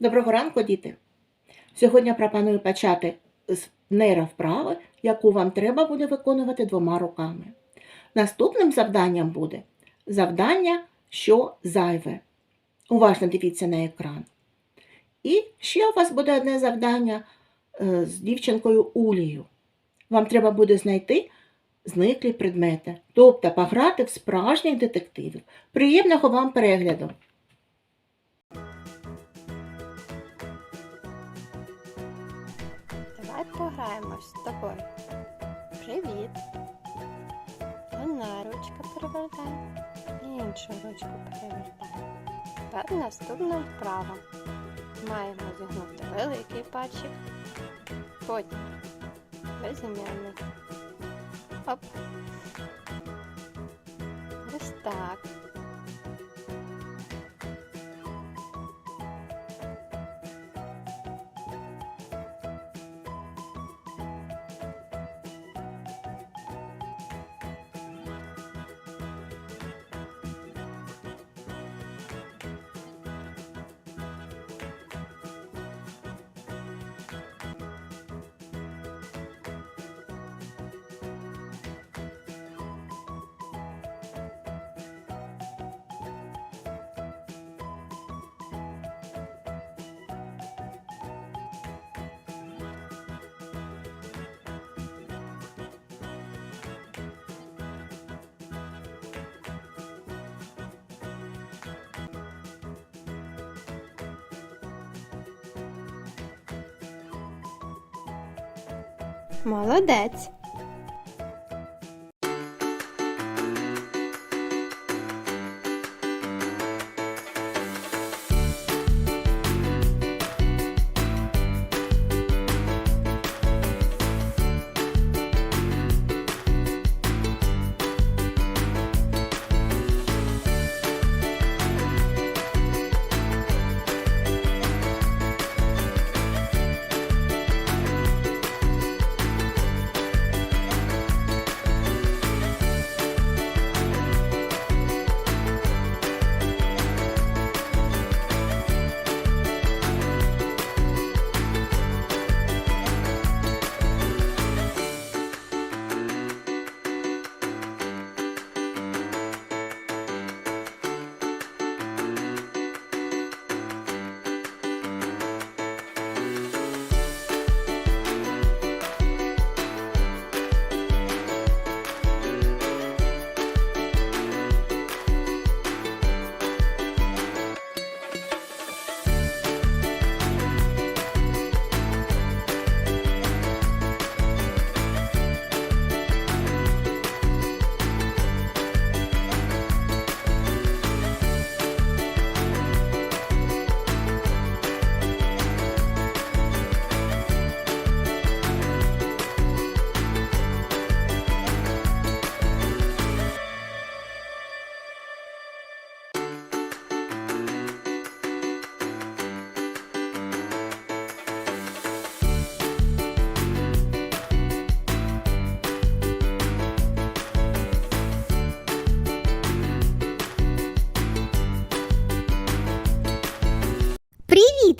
Доброго ранку, діти! Сьогодні пропоную почати з нейровправи, яку вам треба буде виконувати двома руками. Наступним завданням буде завдання, що зайве. Уважно дивіться на екран. І ще у вас буде одне завдання е, з дівчинкою Улією. Вам треба буде знайти зниклі предмети, тобто пограти в справжніх детективів. Приємного вам перегляду! Пограємось з тобою. Привіт. Одна ручка перевертай, іншу ручку перевертай. Тепер наступна вправа. Маємо зігнути великий пальчик, потім безім'яний. Оп. Ось так. Молодець.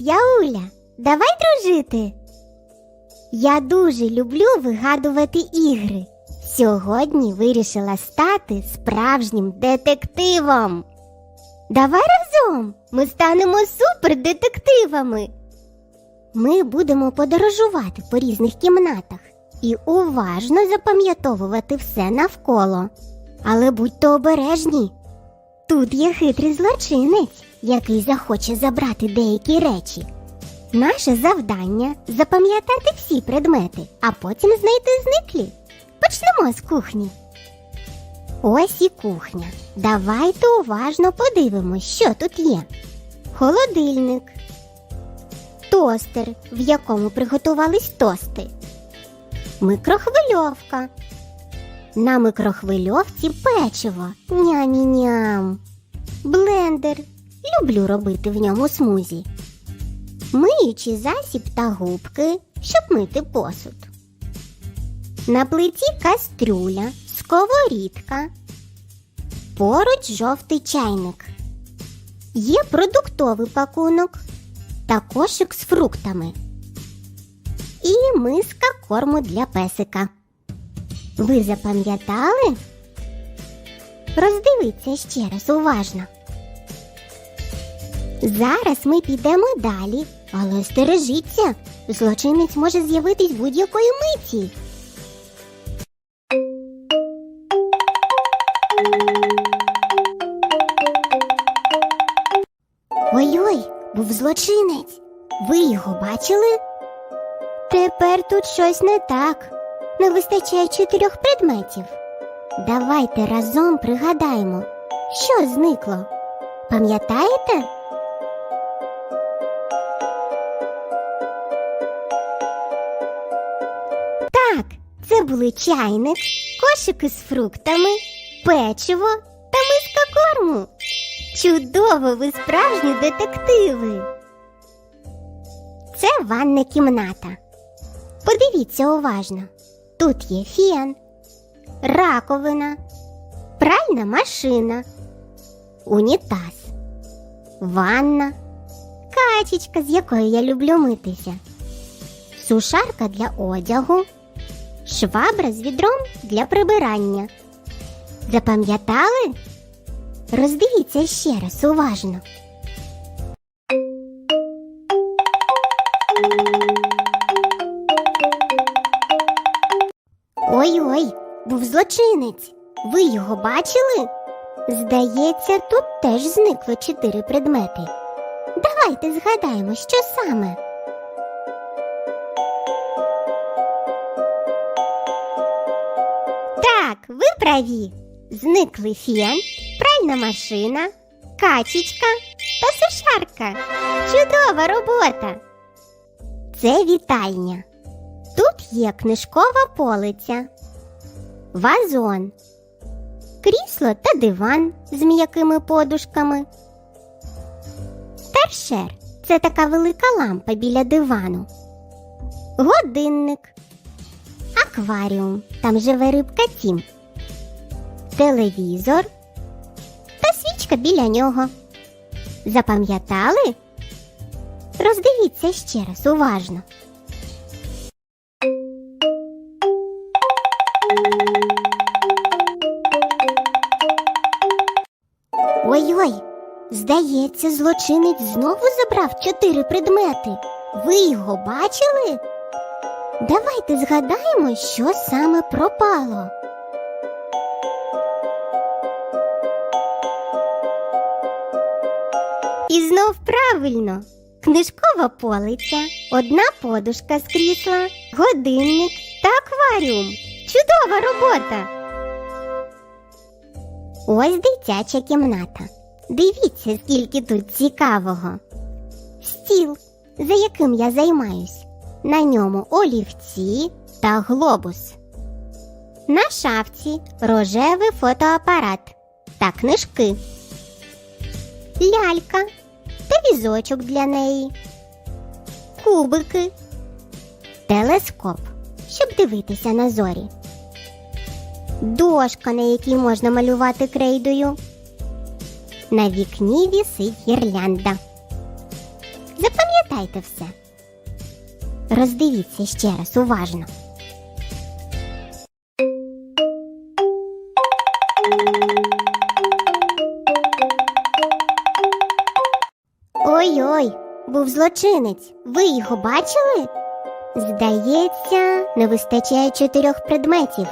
Я Уля. Давай дружити. Я дуже люблю вигадувати ігри. Сьогодні вирішила стати справжнім детективом. Давай разом ми станемо супердетективами. Ми будемо подорожувати по різних кімнатах і уважно запам'ятовувати все навколо. Але будьте обережні. Тут є хитрий злочинець, який захоче забрати деякі речі. Наше завдання запам'ятати всі предмети, а потім знайти зниклі. Почнемо з кухні. Ось і кухня. Давайте уважно подивимось, що тут є. Холодильник, тостер, в якому приготувались тости, микрохвильовка. На микрохвильовці печиво. Ням-ням. Блендер. Люблю робити в ньому смузі. Миючий засіб та губки, щоб мити посуд. На плиті кастрюля, сковорідка. Поруч жовтий чайник. Є продуктовий пакунок. та кошик з фруктами. І миска корму для песика. Ви запам'ятали? Роздивіться ще раз уважно. Зараз ми підемо далі, але стережіться, злочинець може з'явитись будь-якої миті. Ой-ой, був злочинець. Ви його бачили? Тепер тут щось не так. Не вистачає чотирьох предметів. Давайте разом пригадаємо, що зникло. Пам'ятаєте? Так, це були чайник, кошик із фруктами, печиво та миска корму. Чудово, ви справжні детективи. Це ванна кімната. Подивіться уважно. Тут є фен, раковина, пральна машина, унітаз, ванна, качечка, з якою я люблю митися, сушарка для одягу, швабра з відром для прибирання. Запам'ятали? Роздивіться ще раз уважно. Ой-ой, був злочинець. Ви його бачили? Здається, тут теж зникло чотири предмети. Давайте згадаємо, що саме. Так, ви праві. Зникли фен, пральна машина, качечка та сушарка. Чудова робота. Це вітальня. Тут є книжкова полиця, вазон, крісло та диван з м'якими подушками. Торшер це така велика лампа біля дивану. Годинник, акваріум, там живе рибка Тім, телевізор та свічка біля нього. Запам'ятали? Роздивіться ще раз уважно. Ой-ой, здається, злочинець знову забрав чотири предмети. Ви його бачили? Давайте згадаємо, що саме пропало. І знов правильно. Книжкова полиця, одна подушка з крісла, годинник та акваріум. Чудова робота! Ось дитяча кімната. Дивіться, скільки тут цікавого. Стіл, за яким я займаюсь. На ньому олівці та глобус. На шафці рожевий фотоапарат та книжки. Лялька та візочок для неї. Кубики. Телескоп, щоб дивитися на зорі дошка, на якій можна малювати крейдою. На вікні вісить гірлянда. Запам'ятайте все. Роздивіться ще раз уважно. Ой-ой, був злочинець. Ви його бачили? Здається, не вистачає чотирьох предметів.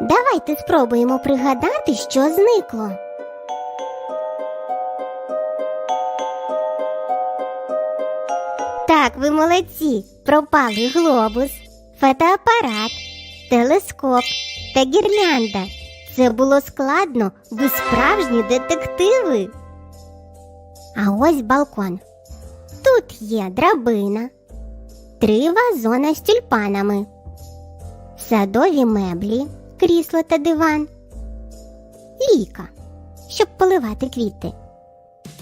Давайте спробуємо пригадати, що зникло. Так, ви молодці. Пропали глобус, фотоапарат, телескоп та гірлянда. Це було складно, ви справжні детективи. А ось балкон. Тут є драбина, три вазона з тюльпанами, садові меблі, крісло та диван, ліка, щоб поливати квіти,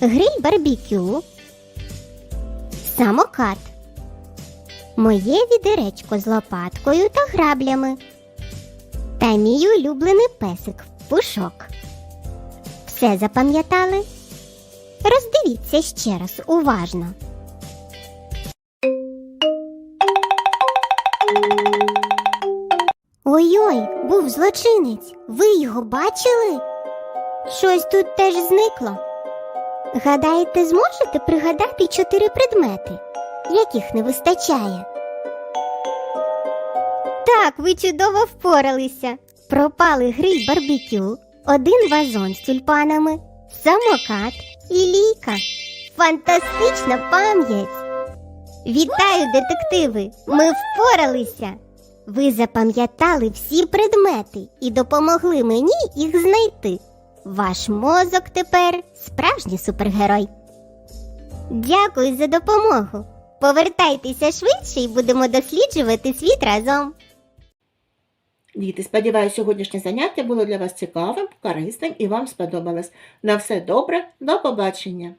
гриль барбекю, самокат, моє відеречко з лопаткою та граблями. Та мій улюблений песик пушок. Все запам'ятали? Роздивіться ще раз уважно. Ой-ой, був злочинець. Ви його бачили? Щось тут теж зникло. Гадаєте, зможете пригадати чотири предмети, яких не вистачає? Так, ви чудово впоралися. Пропали гриль барбекю, один вазон з тюльпанами, самокат і лійка. Фантастична пам'ять! Вітаю, детективи! Ми впоралися! Ви запам'ятали всі предмети і допомогли мені їх знайти. Ваш мозок тепер справжній супергерой. Дякую за допомогу. Повертайтеся швидше і будемо досліджувати світ разом. Діти, сподіваюся, сьогоднішнє заняття було для вас цікавим, корисним і вам сподобалось. На все добре, до побачення!